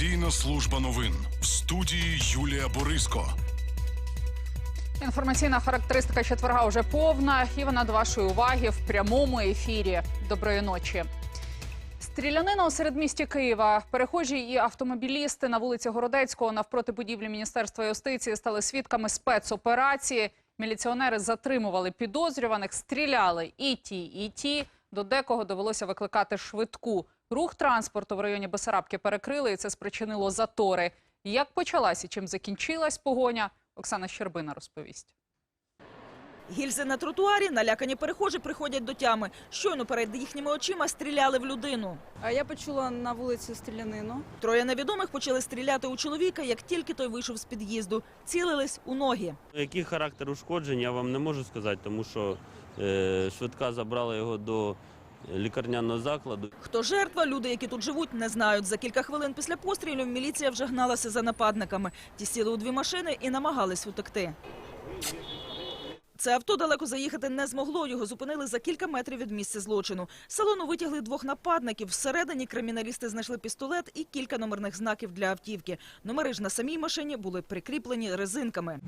Телевізійна служба новин в студії Юлія Бориско. Інформаційна характеристика четверга вже повна, і вона до вашої уваги в прямому ефірі. Доброї ночі. Стрілянина у середмісті Києва. Перехожі і автомобілісти на вулиці Городецького навпроти будівлі Міністерства юстиції стали свідками спецоперації. Міліціонери затримували підозрюваних, стріляли і ті, і ті. До декого довелося викликати швидку. Рух транспорту в районі Бесарабки перекрили, і це спричинило затори. Як почалась і чим закінчилась погоня, Оксана Щербина розповість. Гільзи на тротуарі, налякані перехожі приходять до тями. Щойно перед їхніми очима стріляли в людину. А я почула на вулиці стрілянину. Троє невідомих почали стріляти у чоловіка, як тільки той вийшов з під'їзду. Цілились у ноги. Який характер ушкоджень, я вам не можу сказати, тому що е, швидка забрала його до лікарняного закладу. Хто жертва, люди, які тут живуть, не знають. За кілька хвилин після пострілів міліція вже гналася за нападниками. Ті сіли у дві машини і намагались утекти. Це авто далеко заїхати не змогло. Його зупинили за кілька метрів від місця злочину. З салону витягли двох нападників. Всередині криміналісти знайшли пістолет і кілька номерних знаків для автівки. Номери ж на самій машині були прикріплені резинками.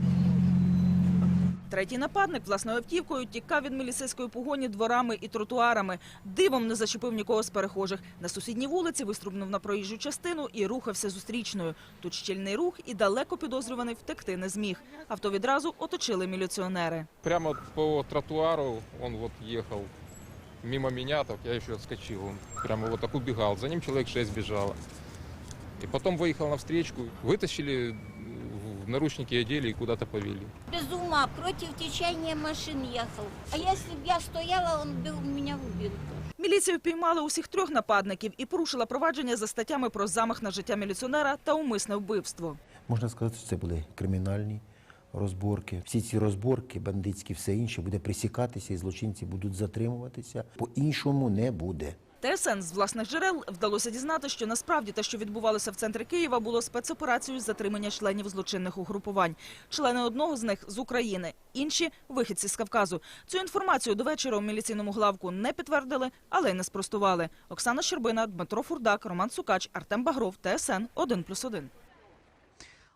Третій нападник власною автівкою тікав від міліцейської погоні дворами і тротуарами. Дивом не зачепив нікого з перехожих. На сусідній вулиці виструбнув на проїжджу частину і рухався зустрічною. Тут щільний рух і далеко підозрюваний втекти не зміг. Авто відразу оточили міліціонери. Прямо по тротуару вот ехал мимо меня, так я еще отскочил. Он прямо вот так убегал. За ним человек шесть бежало. И потом выехал на встречку, вытащили, в наручники одели и куда-то повели. без ума, против течения машин ехал. А если бы я стояла, он бы меня убил. Міліція впіймала усіх трьох нападників і порушила провадження за статтями про замах на життя міліціонера та умисне вбивство. Можна сказати, що це були кримінальні розборки. Всі ці розборки, бандитські, все інше буде присікатися, і злочинці будуть затримуватися. По-іншому не буде. ТСН з власних джерел вдалося дізнати, що насправді те, що відбувалося в центрі Києва, було спецоперацією з затримання членів злочинних угрупувань. Члени одного з них з України, інші вихідці з Кавказу. Цю інформацію до вечора у міліційному главку не підтвердили, але й не спростували. Оксана Щербина, Дмитро Фурдак, Роман Сукач, Артем Багров, ТСН 1+,1.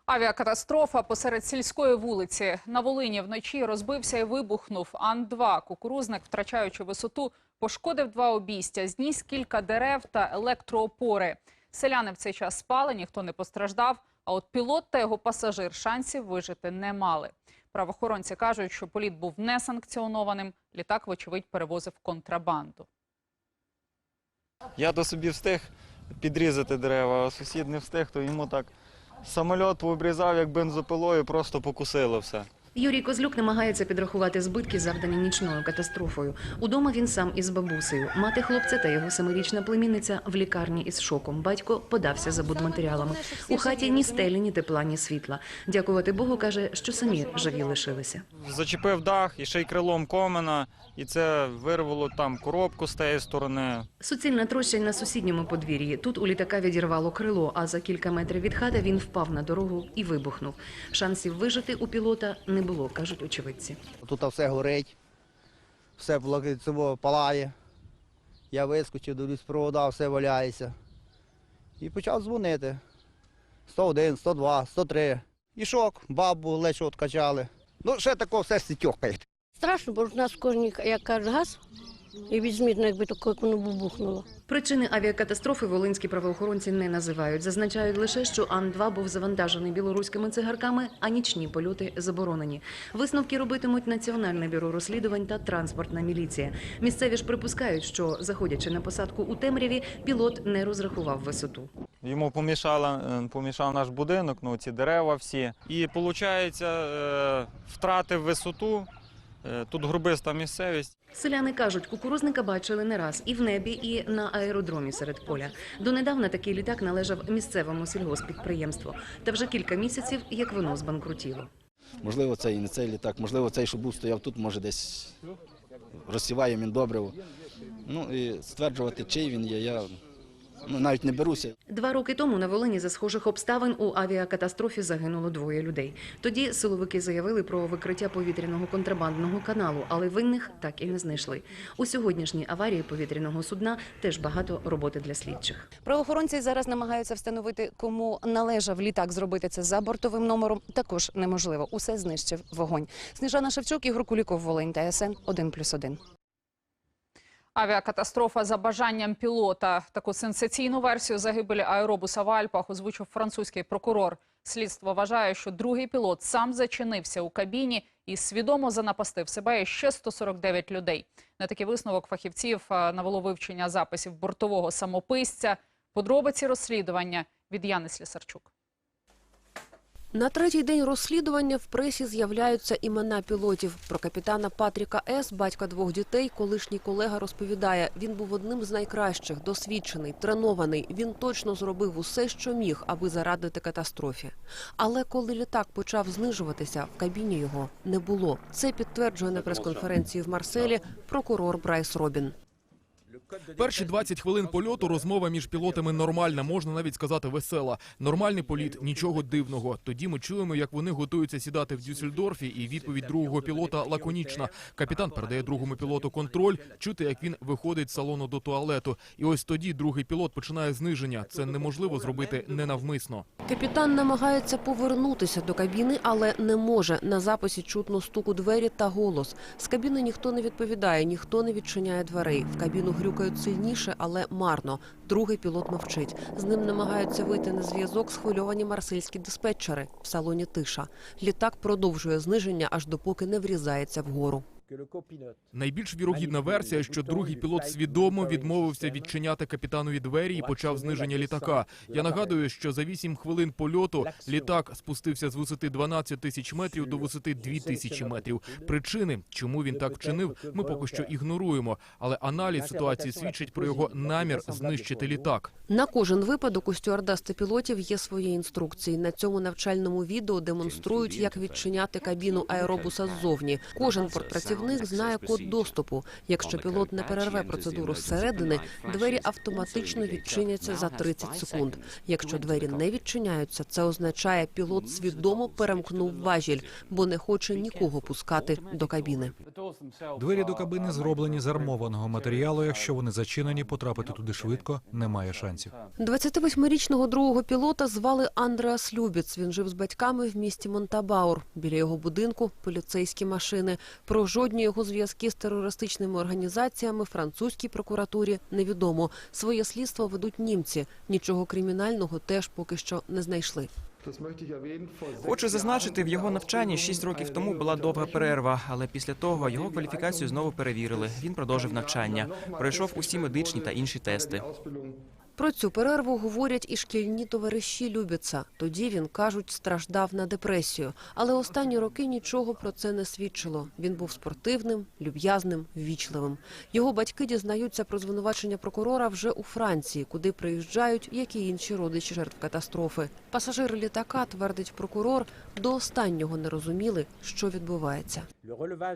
Авіакатастрофа посеред сільської вулиці на Волині вночі розбився і вибухнув Ан-2. Кукурузник, втрачаючи висоту, пошкодив два обійстя, зніс кілька дерев та електроопори. Селяни в цей час спали, ніхто не постраждав. А от пілот та його пасажир шансів вижити не мали. Правоохоронці кажуть, що політ був несанкціонованим. Літак, вочевидь, перевозив контрабанду. Я до собі встиг підрізати дерева, а сусід не встиг, то йому так самольот пообрізав, як бензопилою, просто покусило все. Юрій Козлюк намагається підрахувати збитки, завдані нічною катастрофою. Удома він сам із бабусею. Мати хлопця та його семирічна племінниця в лікарні із шоком. Батько подався за будматеріалами. У хаті ні стелі, ні тепла, ні світла. Дякувати Богу, каже, що самі живі лишилися. Зачепив дах і ще й крилом комена, і це вирвало там коробку з тієї сторони. Суцільна троща на сусідньому подвір'ї. Тут у літака відірвало крило, а за кілька метрів від хати він впав на дорогу і вибухнув. Шансів вижити у пілота не було, кажуть очевидці. Тут все горить, все палає. Я вискочив, дивлюсь провода, все валяється. І почав дзвонити. 101, 102, 103. І шок, бабу ледь откачали. Ну, ще тако все стітьохає. Страшно, бо ж у нас в кожній, як кажуть, газ, і відзмітно, якби таке, як воно бубухнуло. Причини авіакатастрофи волинські правоохоронці не називають. Зазначають лише, що Ан-2 був завантажений білоруськими цигарками, а нічні польоти заборонені. Висновки робитимуть Національне бюро розслідувань та транспортна міліція. Місцеві ж припускають, що заходячи на посадку у темряві, пілот не розрахував висоту. Йому помішала, е, помішав наш будинок, ну ці дерева всі. І виходить, втратив висоту. Е, Тут грубиста місцевість. Селяни кажуть, кукурузника бачили не раз і в небі, і на аеродромі серед поля. Донедавна такий літак належав місцевому сільгоспідприємству. Та вже кілька місяців, як воно збанкрутіло. Можливо, це і не цей літак, можливо, цей, що був стояв тут, може десь розсіває міндобриво. Ну і стверджувати, чий він є, я ну, навіть не беруся. Два роки тому на Волині за схожих обставин у авіакатастрофі загинуло двоє людей. Тоді силовики заявили про викриття повітряного контрабандного каналу, але винних так і не знайшли. У сьогоднішній аварії повітряного судна теж багато роботи для слідчих. Правоохоронці зараз намагаються встановити, кому належав літак зробити це за бортовим номером. Також неможливо. Усе знищив вогонь. Сніжана Шевчук, Ігор Куліков, Волинь та СН 1+,1. Авіакатастрофа за бажанням пілота. Таку сенсаційну версію загибелі аеробуса в Альпах озвучив французький прокурор. Слідство вважає, що другий пілот сам зачинився у кабіні і свідомо занапастив себе і ще 149 людей. На такий висновок фахівців навело вивчення записів бортового самописця. Подробиці розслідування від Яни Слісарчук. На третій день розслідування в пресі з'являються імена пілотів. Про капітана Патріка С, батька двох дітей, колишній колега розповідає, він був одним з найкращих, досвідчений, тренований. Він точно зробив усе, що міг, аби зарадити катастрофі. Але коли літак почав знижуватися, в кабіні його не було. Це підтверджує на прес-конференції в Марселі прокурор Брайс Робін. Перші 20 хвилин польоту розмова між пілотами нормальна, можна навіть сказати весела. Нормальний політ, нічого дивного. Тоді ми чуємо, як вони готуються сідати в Дюссельдорфі, і відповідь другого пілота лаконічна. Капітан передає другому пілоту контроль, чути, як він виходить з салону до туалету. І ось тоді другий пілот починає зниження. Це неможливо зробити ненавмисно. Капітан намагається повернутися до кабіни, але не може. На записі чутно стук у двері та голос. З кабіни ніхто не відповідає, ніхто не відчиняє дверей. В кабіну грюкають сильніше, але марно. Другий пілот мовчить. З ним намагаються вийти на зв'язок схвильовані марсельські диспетчери. В салоні тиша. Літак продовжує зниження, аж допоки не врізається вгору. Найбільш вірогідна версія, що другий пілот свідомо відмовився відчиняти капітанові двері і почав зниження літака. Я нагадую, що за 8 хвилин польоту літак спустився з висоти 12 тисяч метрів до висоти 2 тисячі метрів. Причини, чому він так вчинив, ми поки що ігноруємо. Але аналіз ситуації свідчить про його намір знищити літак. На кожен випадок у стюардес та пілотів є свої інструкції. На цьому навчальному відео демонструють, як відчиняти кабіну аеробуса ззовні. Кожен бортпрацівник знає код доступу. Якщо пілот не перерве процедуру зсередини, двері автоматично відчиняться за 30 секунд. Якщо двері не відчиняються, це означає, пілот свідомо перемкнув важіль, бо не хоче нікого пускати до кабіни. Двері до кабини зроблені з армованого матеріалу. Якщо вони зачинені, потрапити туди швидко немає шансів. 28-річного другого пілота звали Андреас Любіц. Він жив з батьками в місті Монтабаур. Біля його будинку поліцейські машини. Про жодні його зв'язки з терористичними організаціями французькій прокуратурі невідомо. Своє слідство ведуть німці. Нічого кримінального теж поки що не знайшли. Хочу зазначити, в його навчанні 6 років тому була довга перерва, але після того його кваліфікацію знову перевірили. Він продовжив навчання, пройшов усі медичні та інші тести. Про цю перерву говорять і шкільні товариші Любіца. Тоді він кажуть, страждав на депресію. Але останні роки нічого про це не свідчило. Він був спортивним, люб'язним, ввічливим. Його батьки дізнаються про звинувачення прокурора вже у Франції, куди приїжджають, як і інші родичі жертв катастрофи. Пасажири літака, твердить прокурор, до останнього не розуміли, що відбувається.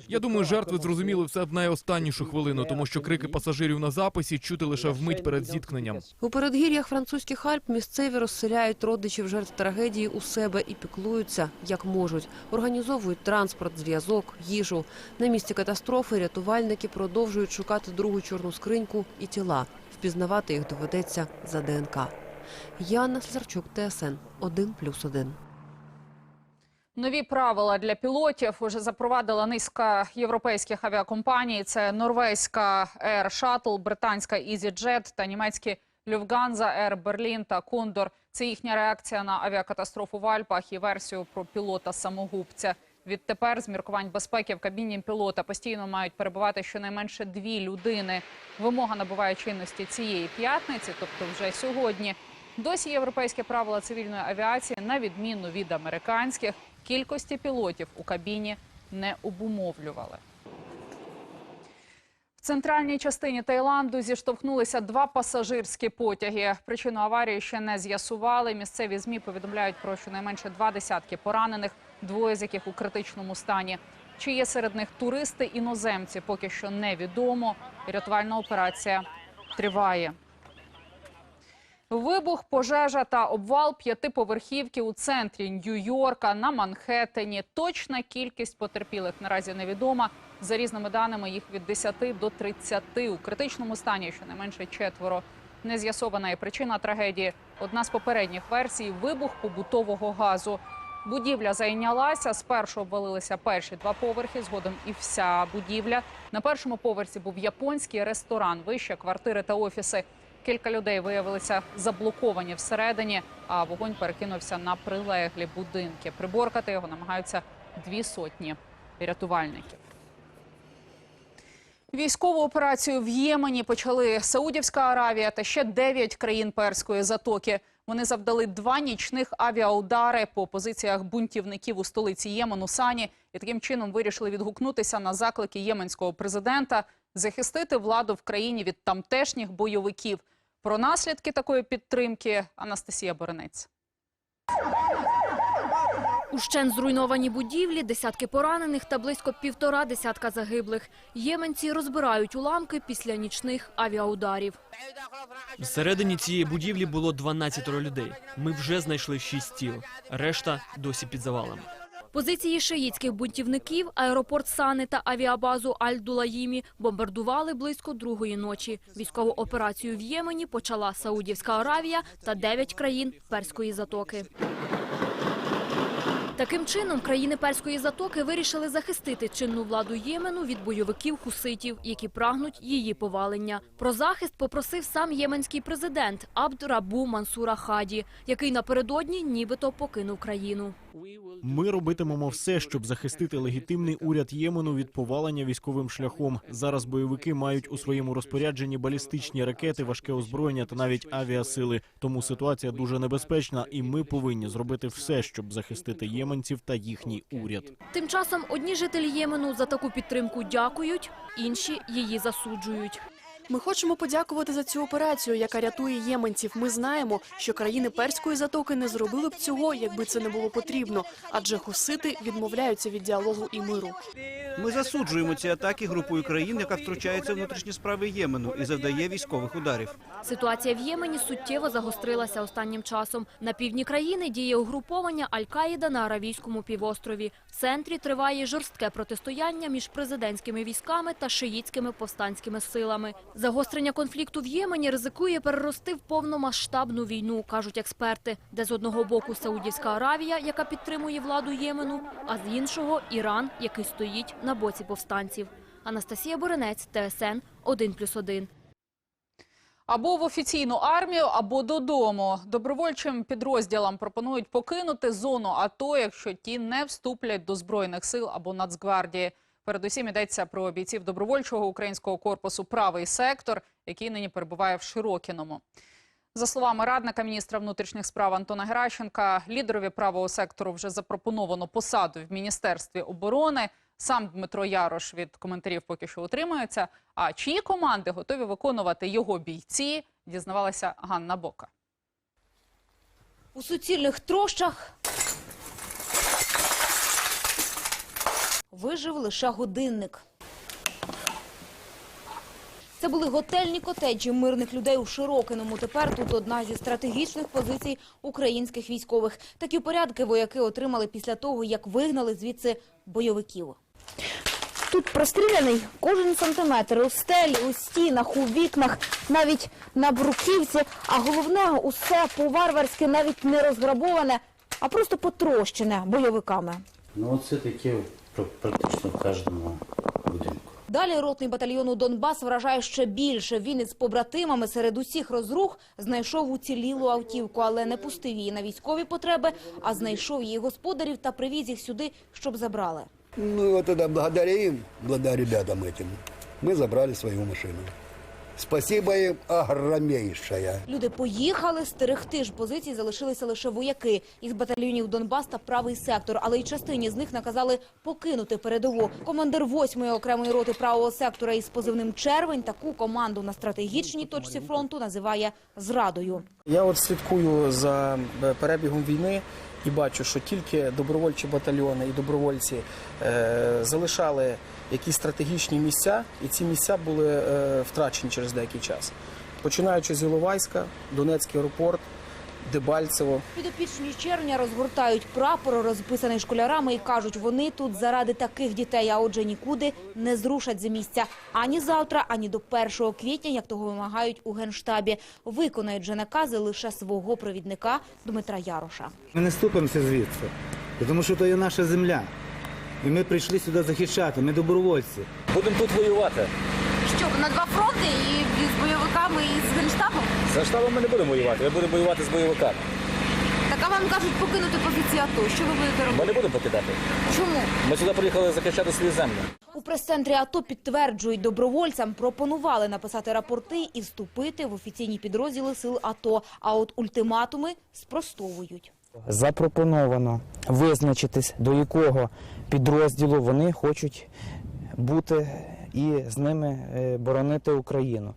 Я думаю, жертви зрозуміли все в найостаннішу хвилину, тому що крики пасажирів на записі чути лише вмить перед зіткненням. У передгір'ях французьких Альп місцеві розселяють родичів жертв трагедії у себе і піклуються, як можуть. Організовують транспорт, зв'язок, їжу. На місці катастрофи рятувальники продовжують шукати другу чорну скриньку і тіла. Впізнавати їх доведеться за ДНК. Яна Слізарчук, ТСН 1+,1. Нові правила для пілотів уже запровадила низка європейських авіакомпаній. Це норвезька Air Shuttle, британська EasyJet та німецькі Lufthansa, Air Berlin та Condor. Це їхня реакція на авіакатастрофу в Альпах і версію про пілота-самогубця. Відтепер з міркувань безпеки в кабіні пілота постійно мають перебувати щонайменше дві людини. Вимога набуває чинності цієї п'ятниці, тобто вже сьогодні. Досі європейські правила цивільної авіації, на відміну від американських, кількості пілотів у кабіні не обумовлювали. В центральній частині Таїланду зіштовхнулися два пасажирські потяги. Причину аварії ще не з'ясували. Місцеві змі повідомляють про щонайменше два десятки поранених, двоє з яких у критичному стані. Чи є серед них туристи іноземці, поки що невідомо. Рятувальна операція триває. Вибух, пожежа та обвал п'ятиповерхівки у центрі Нью-Йорка на Манхеттені. Точна кількість потерпілих наразі невідома. За різними даними, їх від 10 до 30. У критичному стані щонайменше четверо. Не з'ясована і причина трагедії. Одна з попередніх версій – вибух побутового газу. Будівля зайнялася. Спершу обвалилися перші два поверхи, згодом і вся будівля. На першому поверсі був японський ресторан, вище квартири та офіси. Кілька людей виявилися заблоковані всередині, а вогонь перекинувся на прилеглі будинки. Приборкати його намагаються дві сотні рятувальників. Військову операцію в Ємені почали Саудівська Аравія та ще дев'ять країн Перської затоки. Вони завдали два нічних авіаудари по позиціях бунтівників у столиці Ємену Сані і таким чином вирішили відгукнутися на заклики єменського президента захистити владу в країні від тамтешніх бойовиків. Про наслідки такої підтримки Анастасія Боренець. Ущен зруйновані будівлі, десятки поранених та близько півтора десятка загиблих. Єменці розбирають уламки після нічних авіаударів. Всередині цієї будівлі було 12 людей. Ми вже знайшли 6 тіл. Решта досі під завалами. Позиції шиїцьких бунтівників, аеропорт Сани та авіабазу Аль-Дулаїмі бомбардували близько другої ночі. Військову операцію в Ємені почала Саудівська Аравія та дев'ять країн Перської затоки. Таким чином, країни Перської затоки вирішили захистити чинну владу Ємену від бойовиків хуситів, які прагнуть її повалення. Про захист попросив сам єменський президент Абд Рабу Мансура Хаді, який напередодні нібито покинув країну. Ми робитимемо все, щоб захистити легітимний уряд Ємену від повалення військовим шляхом. Зараз бойовики мають у своєму розпорядженні балістичні ракети, важке озброєння та навіть авіасили. Тому ситуація дуже небезпечна, і ми повинні зробити все, щоб захистити єменців та їхній уряд. Тим часом одні жителі Ємену за таку підтримку дякують, інші її засуджують. Ми хочемо подякувати за цю операцію, яка рятує єменців. Ми знаємо, що країни перської затоки не зробили б цього, якби це не було потрібно, адже хусити відмовляються від діалогу і миру. Ми засуджуємо ці атаки групою країн, яка втручається в внутрішні справи Ємену і завдає військових ударів. Ситуація в Ємені суттєво загострилася останнім часом. На півдні країни діє угруповання Аль-Каїда на Аравійському півострові. В центрі триває жорстке протистояння між президентськими військами та шиїцькими повстанськими силами. Загострення конфлікту в Ємені ризикує перерости в повномасштабну війну, кажуть експерти, де з одного боку Саудівська Аравія, яка підтримує владу Ємену, а з іншого Іран, який стоїть на боці повстанців. Анастасія Боренець, ТСН 1+,1. Або в офіційну армію, або додому. Добровольчим підрозділам пропонують покинути зону АТО, якщо ті не вступлять до Збройних сил або Нацгвардії. Передусім йдеться про бійців добровольчого українського корпусу «Правий сектор», який нині перебуває в Широкіному. За словами радника міністра внутрішніх справ Антона Геращенка, лідерові правого сектору вже запропоновано посаду в Міністерстві оборони. Сам Дмитро Ярош від коментарів поки що утримується. А чиї команди готові виконувати його бійці, дізнавалася Ганна Бока. У суцільних трощах вижив лише годинник. Це були готельні котеджі мирних людей у Широкиному. Тепер тут одна зі стратегічних позицій українських військових. Такі порядки вояки отримали після того, як вигнали звідси бойовиків. Тут простріляний кожен сантиметр у стелі, у стінах, у вікнах, навіть на бруківці. А головне, усе по-варварськи навіть не розграбоване, а просто потрощене бойовиками. Ну, це таке практично в кожному будинку. Далі ротний батальйону Донбас вражає ще більше. Він із побратимами серед усіх розрух знайшов уцілілу автівку, але не пустив її на військові потреби, а знайшов її господарів та привіз їх сюди, щоб забрали. Ну, от тоді благодаря їм, благодаря ребятам этим, ми забрали свою машину. Спасибо їм огромнейшее. Люди поїхали, стерегти ж позиції залишилися лише вояки із батальйонів Донбас та правий сектор, але й частині з них наказали покинути передову. Командир 8-ї окремої роти правого сектора із позивним «Червень» таку команду на стратегічній точці фронту називає зрадою. Я от слідкую за е, перебігом війни і бачу, що тільки добровольчі батальйони і добровольці е, залишали якісь стратегічні місця, і ці місця були е, втрачені через деякий час. починаючи з Іловайська, Донецький аеропорт, Дебальцево. Підопічні червня розгортають прапор, розписаний школярами, і кажуть, вони тут заради таких дітей, а отже нікуди не зрушать з місця ані завтра, ані до 1 квітня, як того вимагають у Генштабі. Виконають же накази лише свого провідника Дмитра Яроша. Ми не ступимося звідси, тому що то є наша земля. І ми прийшли сюди захищати, ми добровольці. Будемо тут воювати. Що, на два фронти і з бойовиками, і з Генштабом? За штабом ми не будемо воювати, ми будемо воювати з бойовиками. Так а вам кажуть покинути позиції АТО. Що ви будете Ми не будемо покидати. Чому? Ми сюди приїхали захищати свою землю. У прес-центрі АТО підтверджують, добровольцям пропонували написати рапорти і вступити в офіційні підрозділи сил АТО. А от ультиматуми спростовують. Запропоновано визначитись, до якого підрозділу вони хочуть бути і з ними е, боронити Україну.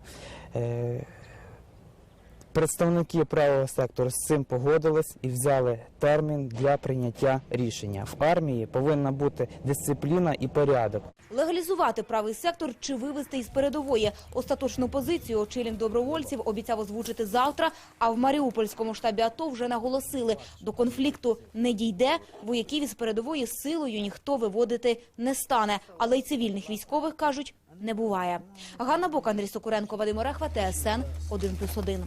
Представники правого сектору з цим погодились і взяли термін для прийняття рішення. В армії повинна бути дисципліна і порядок. Легалізувати правий сектор чи вивести із передової. Остаточну позицію очільник добровольців обіцяв озвучити завтра, а в Маріупольському штабі АТО вже наголосили, до конфлікту не дійде, вояків із передової силою ніхто виводити не стане. Але й цивільних військових, кажуть, не буває. Ганна Бок, Андрій Сокуренко, Вадим Орехва, ТСН 1+,1.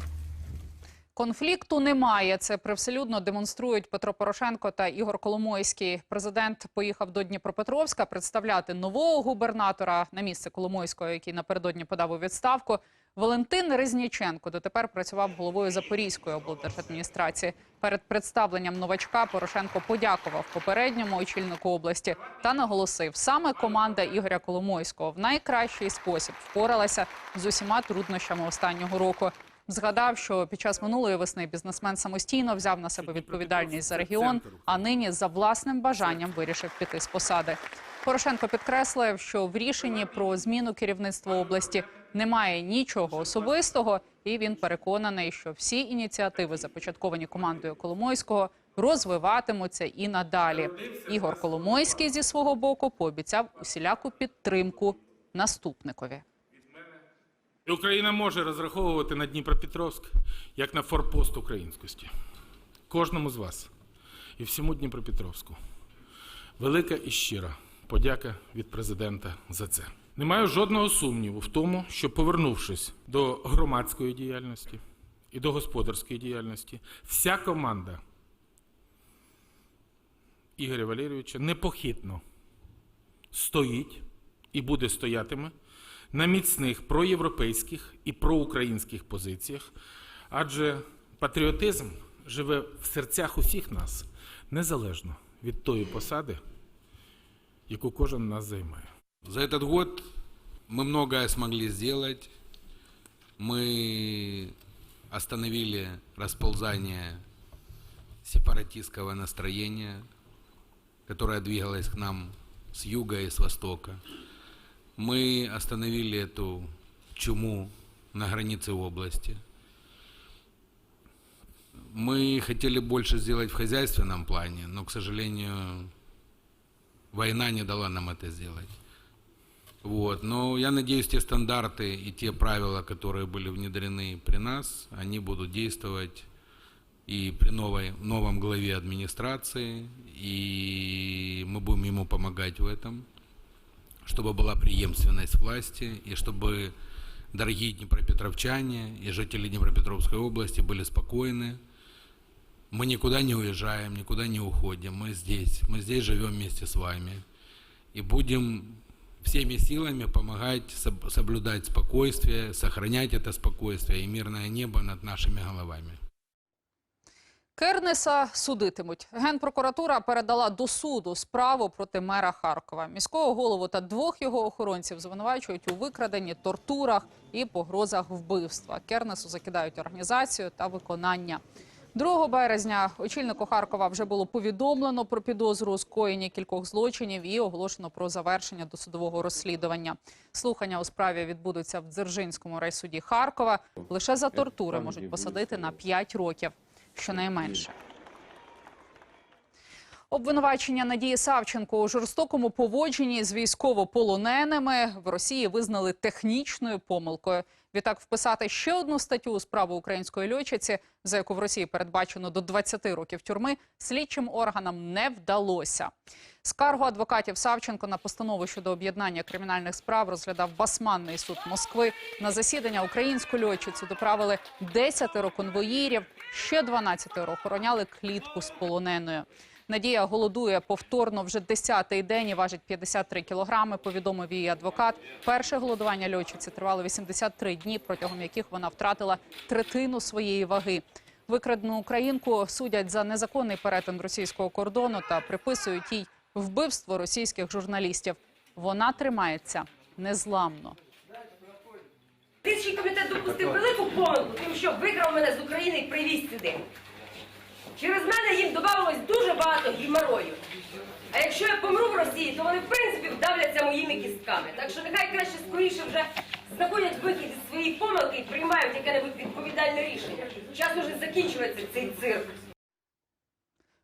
Конфлікту немає. Це привселюдно демонструють Петро Порошенко та Ігор Коломойський. Президент поїхав до Дніпропетровська представляти нового губернатора на місце Коломойського, який напередодні подав у відставку. Валентин Резніченко дотепер працював головою Запорізької облдержадміністрації. Перед представленням новачка Порошенко подякував попередньому очільнику області та наголосив, саме команда Ігоря Коломойського в найкращий спосіб впоралася з усіма труднощами останнього року. Згадав, що під час минулої весни бізнесмен самостійно взяв на себе відповідальність за регіон, а нині за власним бажанням вирішив піти з посади. Порошенко підкреслив, що в рішенні про зміну керівництва області немає нічого особистого, і він переконаний, що всі ініціативи, започатковані командою Коломойського, розвиватимуться і надалі. Ігор Коломойський зі свого боку пообіцяв усіляку підтримку наступникові. І Україна може розраховувати на Дніпропетровськ як на форпост українськості. Кожному з вас і всьому Дніпропетровську. Велика і щира подяка від президента за це. Не маю жодного сумніву в тому, що повернувшись до громадської діяльності і до господарської діяльності, вся команда Ігоря Валерійовича непохитно стоїть і буде стоятиме на міцних проєвропейських і проукраїнських позиціях, адже патріотизм живе в серцях усіх нас незалежно від тої посади, яку кожен з нас займає. За этот год мы многое смогли сделать. Мы остановили расползание сепаратистского настроения, которое двигалось к нам с юга и с востока. Мы остановили эту чуму на границе области. Мы хотели больше сделать в хозяйственном плане, но, к сожалению, война не дала нам это сделать. Вот. Но я надеюсь, те стандарты и те правила, которые были внедрены при нас, они будут действовать и при новой, новом главе администрации, и мы будем ему помогать в этом, чтобы была преемственность власти, и чтобы дорогие днепропетровчане и жители Днепропетровской области были спокойны. Мы никуда не уезжаем, никуда не уходим, мы здесь, мы здесь живем вместе с вами. И будем всеми силами помогать соб- соблюдать спокойствие, сохранять это спокойствие и мирное небо над нашими головами. Кернеса судитимуть. Генпрокуратура передала до суду справу проти мера Харкова. Міського голову та двох його охоронців звинувачують у викраденні, тортурах і погрозах вбивства. Кернесу закидають організацію та виконання. 2 березня очільнику Харкова вже було повідомлено про підозру у скоєнні кількох злочинів і оголошено про завершення досудового розслідування. Слухання у справі відбудуться в Дзержинському райсуді Харкова. Лише за тортури можуть посадити на 5 років щонайменше. Обвинувачення Надії Савченко у жорстокому поводженні з військовополоненими в Росії визнали технічною помилкою. Відтак вписати ще одну статтю у справу української льотчиці, за яку в Росії передбачено до 20 років тюрми, слідчим органам не вдалося. Скаргу адвокатів Савченко на постанову щодо об'єднання кримінальних справ розглядав Басманний суд Москви. На засідання українську льотчицю доправили 10 конвоїрів, ще 12 охороняли клітку з полоненою. Надія голодує повторно вже 10-й день і важить 53 кілограми, повідомив її адвокат. Перше голодування льотчиці тривало 83 дні, протягом яких вона втратила третину своєї ваги. Викрадену українку судять за незаконний перетин російського кордону та приписують їй вбивство російських журналістів. Вона тримається незламно. Слідчий комітет допустив велику помилку, тим, що викрав мене з України і привіз сюди. Через мене їм додавалось дуже багато гіморою. А якщо я помру в Росії, то вони в принципі вдавляться моїми кістками. Так що нехай краще скоріше вже знаходять вихід із своєї помилки і приймають яке-небудь відповідальне рішення. Час уже закінчується цей цирк.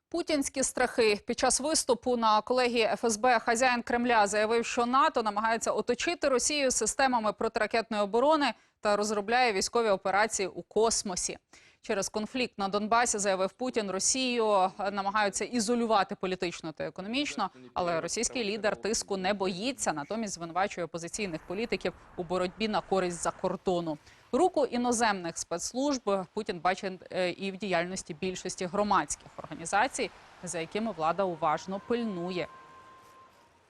Путінські страхи під час виступу на колегії ФСБ хазяїн Кремля заявив, що НАТО намагається оточити Росію системами протиракетної оборони та розробляє військові операції у космосі. Через конфлікт на Донбасі заявив Путін, Росію намагаються ізолювати політично та економічно, але російський лідер тиску не боїться, натомість звинувачує опозиційних політиків у боротьбі на користь за кордону. Руку іноземних спецслужб Путін бачить е, і в діяльності більшості громадських організацій, за якими влада уважно пильнує.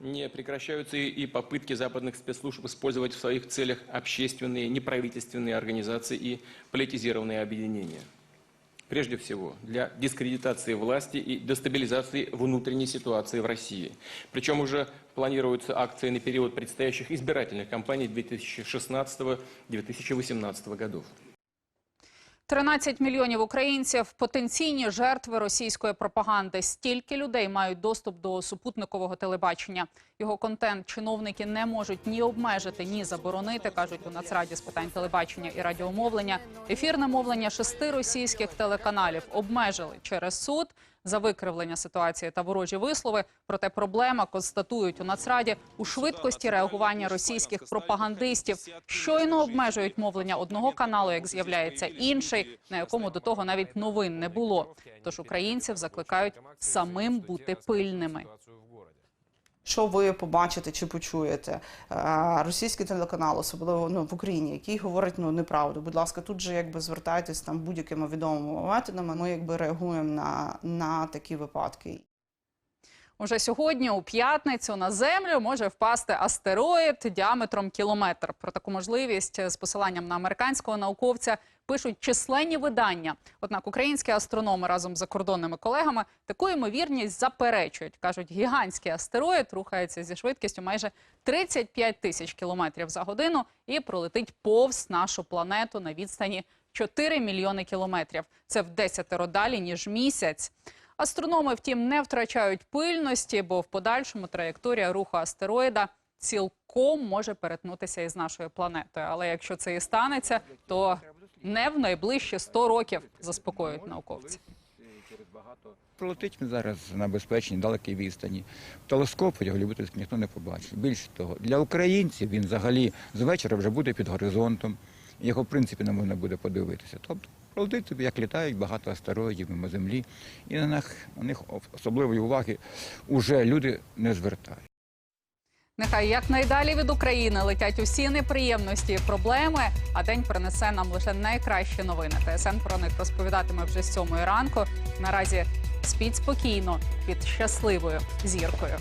Не прекращаются и попытки западных спецслужб использовать в своих целях общественные, неправительственные организации и политизированные объединения. Прежде всего, для дискредитации власти и дестабилизации внутренней ситуации в России. Причем уже планируются акции на период предстоящих избирательных кампаний 2016-2018 годов. 13 мільйонів українців потенційні жертви російської пропаганди. Стільки людей мають доступ до супутникового телебачення. Його контент чиновники не можуть ні обмежити, ні заборонити, кажуть у Нацраді з питань телебачення і радіомовлення. Ефірне мовлення шести російських телеканалів обмежили через суд за викривлення ситуації та ворожі вислови. Проте проблема констатують у Нацраді у швидкості реагування російських пропагандистів. Щойно обмежують мовлення одного каналу, як з'являється інший, на якому до того навіть новин не було. Тож українців закликають самим бути пильними. Що ви побачите чи почуєте е, російський телеканал, особливо ну, в Україні, який говорить ну неправду. Будь ласка, тут же якби звертайтесь там будь-якими відомими методами. Ми якби реагуємо на, на такі випадки. Уже сьогодні, у п'ятницю, на землю може впасти астероїд діаметром кілометр. Про таку можливість з посиланням на американського науковця пишуть численні видання. Однак українські астрономи разом з закордонними колегами таку ймовірність заперечують. кажуть, гігантський астероїд рухається зі швидкістю майже 35 тисяч кілометрів за годину і пролетить повз нашу планету на відстані 4 мільйони кілометрів. Це в десятеро далі ніж місяць. Астрономи, втім, не втрачають пильності, бо в подальшому траєкторія руху астероїда цілком може перетнутися із нашою планетою. Але якщо це і станеться, то не в найближчі 100 років заспокоюють науковці. Пролетить він зараз на безпечній далекій відстані. Телескоп його любительський ніхто не побачить. Більше того, для українців він взагалі з вечора вже буде під горизонтом. Його, в принципі, не можна буде подивитися. Тобто пролетить собі, як літають багато астероїдів мимо землі, і на них, на них особливої уваги вже люди не звертають. Нехай якнайдалі від України летять усі неприємності і проблеми, а день принесе нам лише найкращі новини. ТСН про них розповідатиме вже з сьомої ранку. Наразі спіть спокійно під щасливою зіркою.